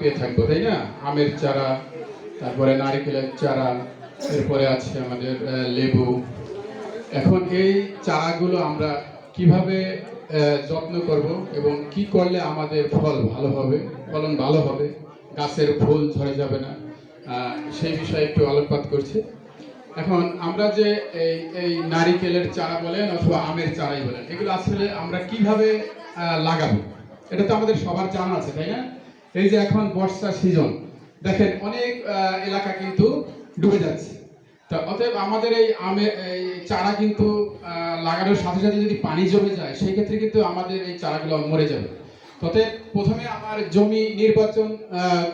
পেয়ে থাকব, তাই না? আমের চারা, তারপরে নারিকেলের চারা, এরপরে আছে আমাদের লেবু। এখন এই চারাগুলো আমরা কীভাবে যত্ন করব এবং কি করলে আমাদের ফল ভালো হবে, ফলন ভালো হবে? গাছের ফুল ঝরে যাবে না সেই বিষয়ে একটু আলোকপাত করছি। এখন আমরা যে এই এই নারিকেলের চারা বলেন অথবা আমের চারাই বলেন, এগুলো আসলে আমরা কীভাবে লাগাবো? এটা তো আমাদের সবার জানা আছে, তাই না? এই যে এখন বর্ষা সিজন দেখেন অনেক এলাকা কিন্তু ডুবে যাচ্ছে। তা অতএব আমাদের এই আমে, এই চারা কিন্তু লাগানোর সাথে সাথে যদি পানি জমে যায়, সেই ক্ষেত্রে কিন্তু আমাদের এই চারাগুলো মরে যাবে। তবে প্রথমে আমার জমি নির্বাচন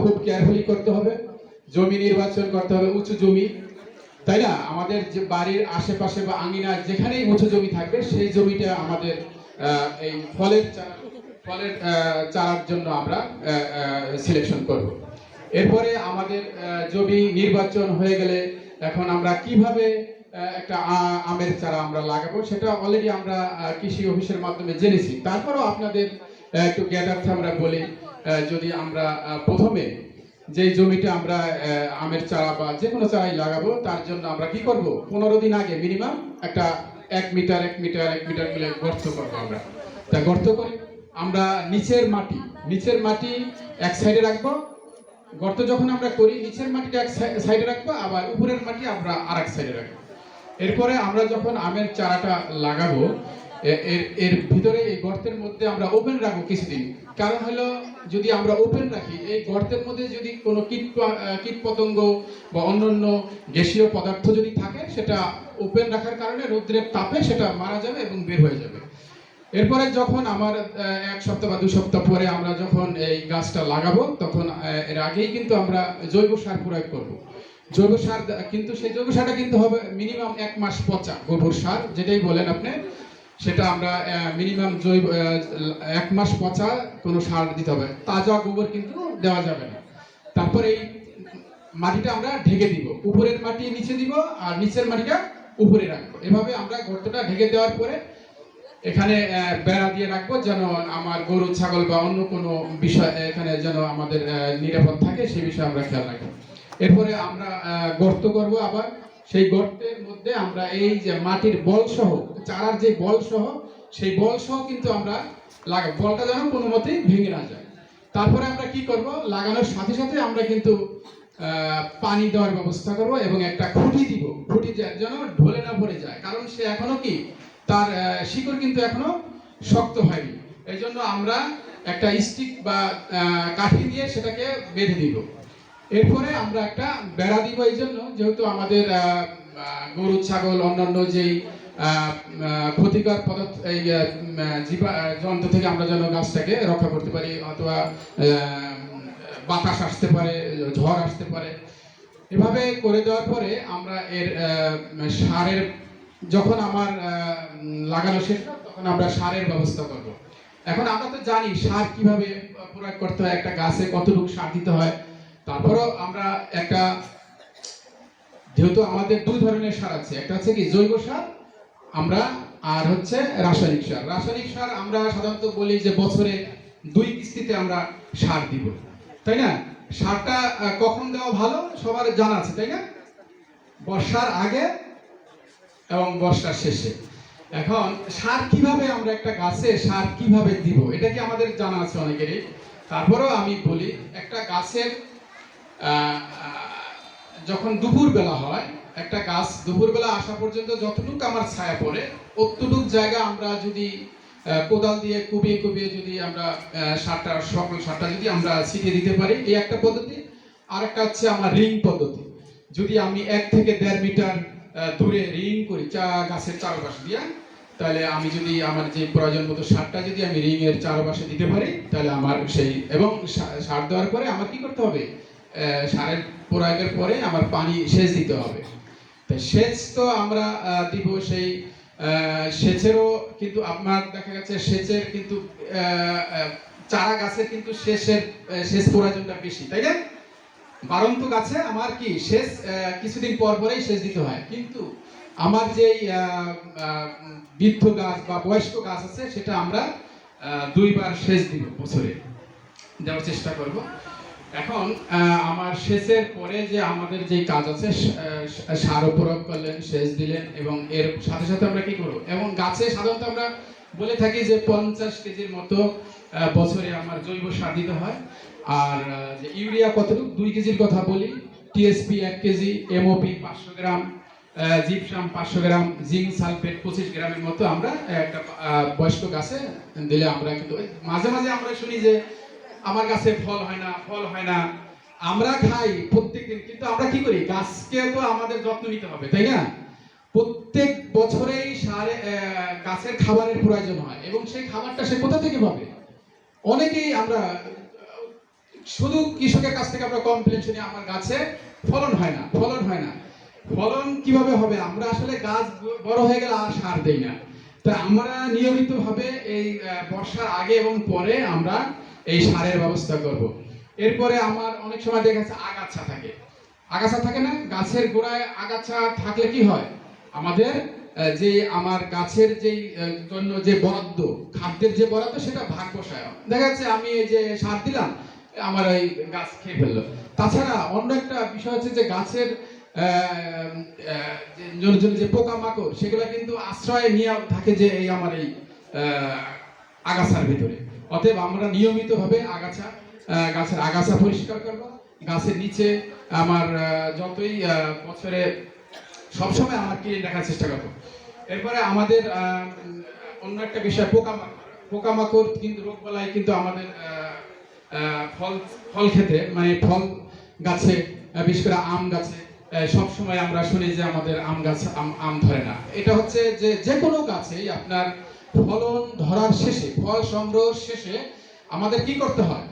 খুব কেয়ারফুলি করতে হবে। জমি নির্বাচন করতে হবে উঁচু জমি। তাই না? আমাদের যে বাড়ির আশেপাশে বা আঙিনা যেখানেই উঁচু জমি থাকবে, সেই জমিটা আমাদের এই ফলের চারা ফলের চারার জন্য আমরা সিলেকশন করব। এরপরে আমাদের জমি নির্বাচন হয়ে গেলে এখন আমরা কীভাবে একটা আমের চারা আমরা লাগাবো সেটা অলরেডি আমরা কৃষি অফিসের মাধ্যমে জেনেছি। তারপরেও আপনাদের একটু জ্ঞাতার্থে আমরা বলি যদি আমরা প্রথমে যে জমিটা আমরা আমের চারা বা যে কোনো চারাই লাগাবো, তার জন্য আমরা কি করব? পনেরো দিন আগে মিনিমাম একটা এক মিটার এক মিটার এক মিটার মিলে গর্ত করব আমরা। তা গর্ত করে আমরা নিচের মাটি নিচের মাটি এক সাইডে রাখব। গর্ত যখন আমরা করি নিচের মাটিটা এক সাইডে রাখব আবার উপরের মাটি আমরা আর এক সাইডে রাখব। এরপরে আমরা যখন আমের চারাটা লাগাবো এর এর ভিতরে এই গর্তের মধ্যে আমরা ওপেন রাখব কিছুদিন। কারণ হলো যদি আমরা ওপেন রাখি এই গর্তের মধ্যে যদি কোনো কীট প- আহ, কীট পতঙ্গ বা অন্যান্য গ্যাসীয় পদার্থ যদি থাকে সেটা ওপেন রাখার কারণে রৌদ্রের তাপে সেটা মারা যাবে এবং বের হয়ে যাবে। এরপরে যখন আমার এক সপ্তাহ বা দু সপ্তাহ পরে আমরা যখন এই গাছটা লাগাবো, তখন এর আগেই কিন্তু আমরা জৈব সার প্রয়োগ করব। জৈব সার কিন্তু সেই জৈব সারটা কিন্তু হবে মিনিমাম এক মাস পচা গোবর সার, যেটাই বলেন আপনি। সেটা আমরা মিনিমাম জৈব এক মাস পচা কোনো সার দিতে হবে। তাজা গোবর কিন্তু দেওয়া যাবে না। তারপর এই মাটিটা আমরা ঢেকে দিব। উপরের মাটি নিচে দিব আর নিচের মাটিটা উপরে রাখব। এভাবে আমরা গর্তটা ঢেকে দেওয়ার পরে এখানে বেড়া দিয়ে রাখব যেন আমার গরু, ছাগল বা অন্য কোনো বিষয় এখানে যেন আমাদের নিরাপদ থাকে, সেই বিষয়ে আমরা খেয়াল রাখব। এরপরে আমরা গর্ত করব আবার। সেই গর্তের মধ্যে আমরা এই যে মাটির বল সহ চারার যে বল সহ সেই বল সহ কিন্তু আমরা লাগাবো। বলটা যেন কোনো মতেই ভেঙে না যায়। তারপরে আমরা কি করব? লাগানোর সাথে সাথে আমরা কিন্তু পানি দেওয়ার ব্যবস্থা করব এবং একটা খুঁটি দিব। খুঁটি যেন ঢলে না পড়ে যায়। কারণ সে এখনও কি তার শিকড় কিন্তু এখনও শক্ত হয়নি। এই জন্য আমরা একটা স্টিক বা কাঠি দিয়ে সেটাকে বেঁধে দিব এরপরে আমরা একটা বেড়া দিব এই জন্য যেহেতু আমাদের গরু ছাগল, অন্যান্য যেই ক্ষতিকর পদার্থ, এই জীবা যন্ত্র থেকে আমরা যেন গাছটাকে রক্ষা করতে পারি, অথবা বাতাস আসতে পারে, ঝড় আসতে পারে। এভাবে করে দেওয়ার পরে আমরা এর সারের যখন আমার লাগানো শেষ হবে, তখন আমরা সারের ব্যবস্থা করব। এখন আমরা তো জানি সার কীভাবে প্রয়োগ করতে হয় একটা গাছে কতটুকু সার দিতে হয়। তারপরও আমরা একটা যেহেতু আমাদের দুই ধরনের সার আছে একটা হচ্ছে কি জৈব সার আমরা আর হচ্ছে রাসায়নিক সার। রাসায়নিক সার আমরা সাধারণত বলি যে বছরে দুই কিস্তিতে আমরা সার দিব। তাই না? সারটা কখন দেওয়া ভালো সবার জানা আছে তাই না? বর্ষার আগে এবং বর্ষার শেষে। এখন সার কীভাবে আমরা একটা গাছে সার কীভাবে দিব, এটা কি আমাদের জানা আছে অনেকেরই? তারপরেও আমি বলি, একটা গাছের যখন দুপুর বেলা হয়, একটা গাছ দুপুর বেলা আসা পর্যন্ত যতটুকু আমার ছায়া পড়ে অতটুক জায়গা আমরা যদি কোদাল দিয়ে কুবিয়ে কুবিয়ে যদি আমরা সারটা, সকল সারটা যদি আমরা ছিটিয়ে দিতে পারি, এই একটা পদ্ধতি। আর একটা হচ্ছে আমার রিং পদ্ধতি। যদি আমি এক থেকে দেড় মিটার দূরে রিং করি, চা, গাছের চারপাশে দিয়ে, তাহলে আমি যদি আমার যে প্রয়োজন মতো সারটা যদি আমি রিং এর চারপাশে দিতে পারি, তাহলে আমার সেই, এবং সার দেওয়ার পরে আমার কি করতে হবে? সারের প্রয়োগের পরে আমার পানি সেচ দিতে হবে। তো সেচ তো আমরা দিব সেই সেচেরও কিন্তু আপনার দেখা গেছে সেচের কিন্তু চারা গাছের কিন্তু সেচের সেচ প্রয়োজনটা বেশি, তাই না? বারন্ত গাছে আমার কি আহ, কিছুদিন পর পরেই সেচ দিতে হয়। কিন্তু আমার যেই বৃদ্ধ গাছ বা বয়স্ক গাছ আছে সেটা আমরা দুইবার সেচ দিব বছরে। দেওয়ার চেষ্টা করব। এখন আমার সেচের পরে যে আমাদের যে কাজ আছে সার প্রয়োগ করলেন সেচ দিলেন এবং এর সাথে সাথে আমরা কি করব? এবং গাছে সাধারণত আমরা বলে থাকি যে পঞ্চাশ কেজির মতো বছরে আমার জৈব সার দিতে হয়। আর যে ইউরিয়া কতটুকু? দুই কেজির কথা বলি। টিএসপি এক কেজি, এমওপি পাঁচশো গ্রাম জিপসাম পাঁচশো গ্রাম, জিঙ্ক সালফেট পঁচিশ গ্রামের মতো আমরা একটা বয়স্ক গাছে দিলে আমরা কিন্তু মাঝে মাঝে আমরা শুনি যে আমার গাছে ফল হয় না, ফল হয় না। আমরা খাই প্রত্যেকদিন, কিন্তু আমরা কি করি? গাছকে তো আমাদের যত্ন নিতে হবে, তাই না? প্রত্যেক বছরেই সারে গাছের খাবারের প্রয়োজন হয় এবং সেই খাবারটা সে কোথা থেকে পাবে? অনেকেই আমরা শুধু কৃষকের কাছ থেকে আমরা কমপ্লেন শুনি, আমার গাছে ফলন হয় না, ফলন হয় না। ফলন কীভাবে হবে? আমরা আসলে গাছ বড় হয়ে গেলে আর সার দেই না। তো আমরা নিয়মিতভাবে এই বর্ষার আগে এবং পরে আমরা এই সারের ব্যবস্থা করব। এরপরে আমার অনেক সময় দেখা যাচ্ছে আগাছা থাকে। আগাছা থাকে না? গাছের গোড়ায় আগাছা থাকলে কি হয়? আমাদের যে আমার গাছের যেই জন্য যে বরাদ্দ, খাদ্যের যে বরাদ্দ, সেটা ভাগ বসায় দেখা যাচ্ছে আমি এই যে সার দিলাম আমার এই গাছ খেয়ে ফেলল। তাছাড়া অন্য একটা বিষয় হচ্ছে যে গাছের যে পোকামাকড়, সেগুলো কিন্তু আশ্রয় নিয়ে থাকে যে এই আমার এই আগাছার ভিতরে। অতএব আমরা নিয়মিতভাবে আগাছা গাছের আগাছা পরিষ্কার করব। গাছের নিচে আমার যতই বছরে সবসময় আমার ক্লিন রাখার চেষ্টা করব। এরপরে আমাদের অন্য একটা বিষয়, পোকামাকড়। পোকামাকড় কিন্তু রোগ বলায় কিন্তু আমাদের ফল ফল খেতে মানে ফল গাছে বিশেষ করে আম গাছে সব সময় আমরা শুনি যে আমাদের আম গাছ, আম আম ধরে না। এটা হচ্ছে যে যে কোনো গাছেই আপনার ফলন ধরার শেষে, ফল সংগ্রহ শেষে আমাদের কি করতে হয়?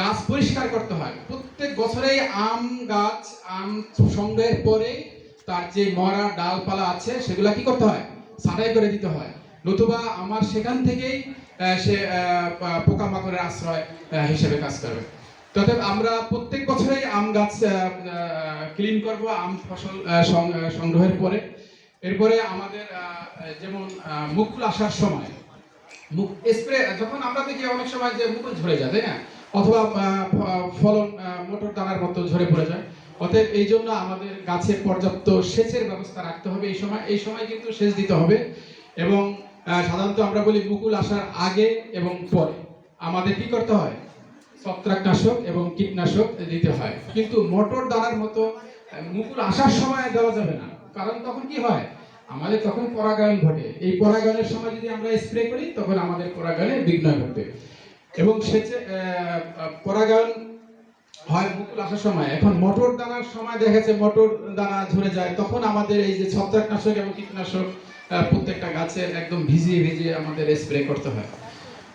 গাছ পরিষ্কার করতে হয়। প্রত্যেক বছরেই আম গাছ, আম সংগ্রহের পরে তার যে মরা ডালপালা আছে, সেগুলা কি করতে হয়? ছাঁটাই করে দিতে হয়। নতুবা আমার সেখান থেকেই সে পোকামাকড়ের আশ্রয় হিসেবে কাজ করবে। তবে আমরা প্রত্যেক বছরেই আম গাছ ক্লিন করব, আম ফসল সংগ্রহের পরে। এরপরে আমাদের যেমন মুকুল আসার সময় মুখ স্প্রে যখন আমরা দেখি অনেক সময় যে মুকুল ঝরে যায়, তাই না? অথবা ফলন মোটর দানার মতো ঝরে পড়ে যায়। অতএব এই জন্য আমাদের গাছে পর্যাপ্ত সেচের ব্যবস্থা রাখতে হবে। এই সময় এই সময় কিন্তু সেচ দিতে হবে এবং সাধারণত আমরা বলি মুকুল আসার আগে এবং পরে। আমাদের কি করতে হয়? ছত্রাকনাশক এবং কীটনাশক দিতে হয়। কিন্তু মোটর দানার মতো মুকুল আসার সময় দেওয়া যাবে না। কারণ তখন কি হয়? আমাদের তখন পরাগায়ন ঘটে। এই পরাগায়নের সময় যদি আমরা স্প্রে করি, তখন আমাদের পরাগায়নে বিঘ্ন ঘটবে এবং সেচে পরাগায়ন হয় মুকুল আসার সময়। এখন মটর দানার সময় দেখা যাচ্ছে মটর দানা ঝরে যায়। তখন আমাদের এই যে ছত্রাকনাশক এবং কীটনাশক প্রত্যেকটা গাছের একদম ভিজিয়ে ভিজিয়ে আমাদের স্প্রে করতে হয়।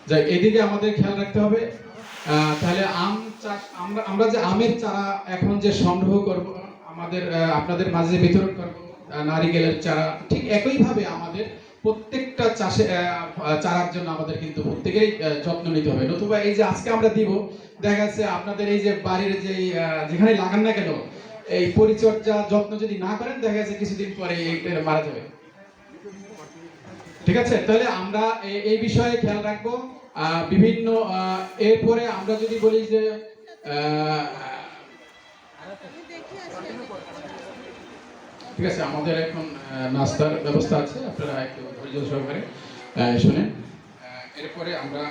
যাই, এদিকে আমাদের খেয়াল রাখতে হবে। তাহলে আম চাষ আমরা আমরা যে আমের চারা এখন যে সংগ্রহ করব, আমাদের আপনাদের মাঝে বিতরণ করব নারিকেলের চারা, ঠিক একইভাবে আমাদের প্রত্যেকটা চাষে চারার জন্য আমাদের কিন্তু প্রত্যেকেই যত্ন নিতে হবে। নতুবা এই যে আজকে আমরা দিব, দেখা যাচ্ছে আপনাদের এই যে বাড়ির যে যেখানে লাগান না কেন, এই পরিচর্যা যত্ন যদি না করেন, দেখা যাচ্ছে কিছুদিন পরে মারা যাবে। ঠিক আছে? তাহলে আমরা এই বিষয়ে খেয়াল রাখব। বিভিন্ন এরপরে আমরা যদি বলি যে ঠিক আছে, আমাদের এখন নাস্তার ব্যবস্থা আছে। আপনারা একটু ধৈর্য সহকারে শুনেন। এরপরে আমরা